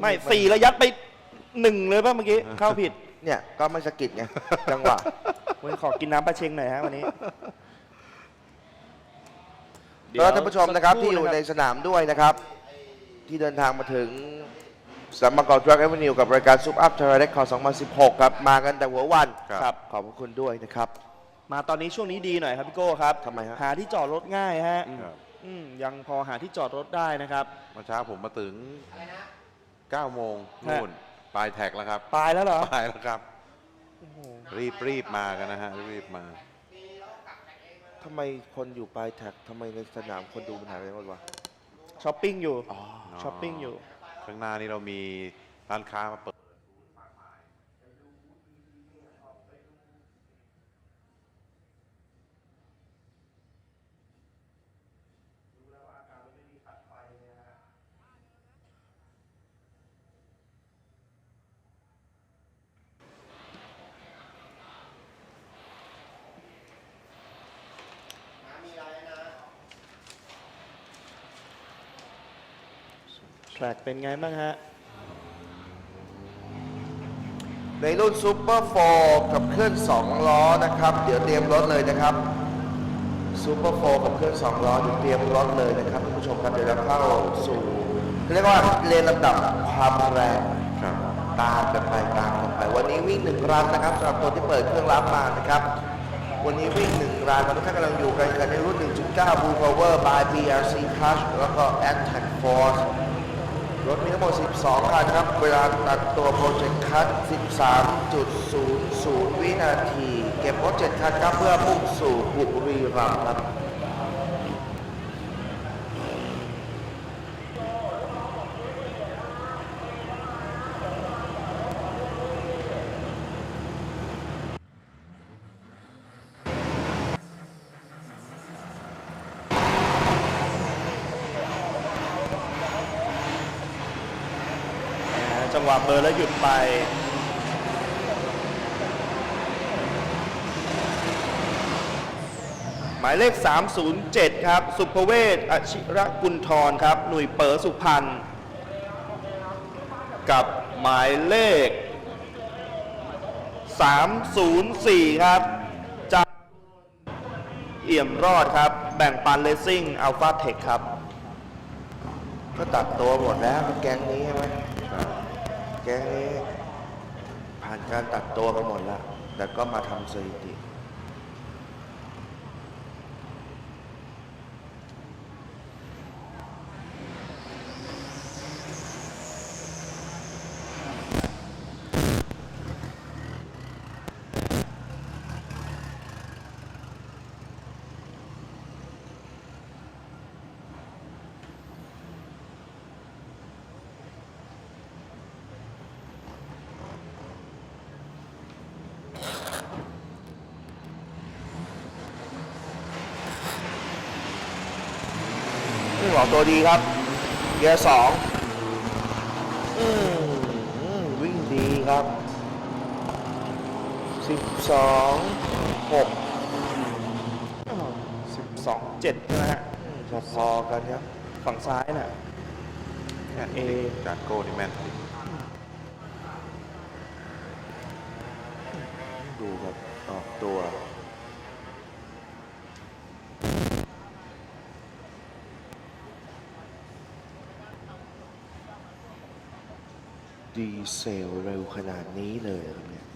ไม่สี่ระยัดไปหนึ่งเลยป่ะเมื่อกี้ เข้าผิด เนี่ยก็ไม่สะกิดไง จังหวะวันขอกินน้ำปลาเชงหน่อยฮะวันนี้แล้วท่านผู้ชมนะครับสักที่อยู่ในะคสนามด้วยนะครับ ที่เดินทางมาถึงสัมมกรทรัคแอเวนิวกับรายการซุปอัพเทอร์เรคคอร์2016 ครับ มากันแต่หัววันรับครับขอบพระคุณด้วยนะครับ มาตอนนี้ช่วงนี้ดีหน่อยครับพี่โก้ครับทำไมฮะหาที่จอดรถง่ายฮะครับอืมยังพอหาที่จอดรถได้นะครับเมื่อเช้าผมมาถึง 9โมงนู่นปลายแท็กแล้วครับ ตายแล้วเหรอปลายแล้วครับ โอ้โหรีบรีบมากันนะฮะรีบมา ทำไมคนอยู่ปลายแท็กทำไมในสนามคนดูมันหายไปหมดวะช้อปปิ้งอยู่อ๋อ ช้อปปิ้งอยู่ ข้างหน้านี่เรามีร้านค้ามาเปิด แทร็กเป็นไงบ้างฮะ ในรุ่นซูเปอร์โฟกับเคลื่อน 2 ล้อนะครับ เดี๋ยวเตรียมรถเลยนะครับซูเปอร์โฟกับเคลื่อน 2 ล้อเดี๋ยวเตรียมรถเลยนะครับท่านผู้ชมครับเดี๋ยวเราเข้าสู่เรียกว่าเรียนลำดับความแรงตามกันไปตามกันไป วันนี้วิ่งหนึ่งรันนะครับสำหรับตัวที่เปิดเครื่องรับมานะครับ วันนี้วิ่งหนึ่งรันเราท่านกำลังอยู่กันกันในรุ่น 1.9 Blue Power by BRC Crush แล้วก็ Attack Force รถมีทั้งหมด 12 คันครับ เวลาตัดตัวโปรเจกต์คัท 13.00 วินาที เก็บรถ7คันครับเพื่อมุ่งสู่บุรีรัมย์ครับ จังหวะเบอร์แล้วหยุดไปหมายเลข 307 ครับ สุภเวศอชิระกุลทรครับ หน่วยเป๋อสุพรรณ กับหมายเลข 304 ครับ จากเอี่ยมรอดครับ แบ่งปันเลสซิ่งอัลฟาเทคครับ ก็ตัดตัวหมดแล้วแก๊งนี้ใช่ไหม แก๊งนี้ผ่านการตัดตัวกันหมดแล้วแต่ก็มาทำสถิติ นี่บอกตัวดีครับ เกียร์สองอืมอืมวิ่งดีครับสิบสองหก12 7ใช่ไหมฮะพอๆกันครับ ฝั่งซ้ายน่ะแค่เอนี้จานโก้นี่แม่นจริงดูครับออกตัว ดีเซลเร็วขนาดนี้เลยเหรอครับเนี่ย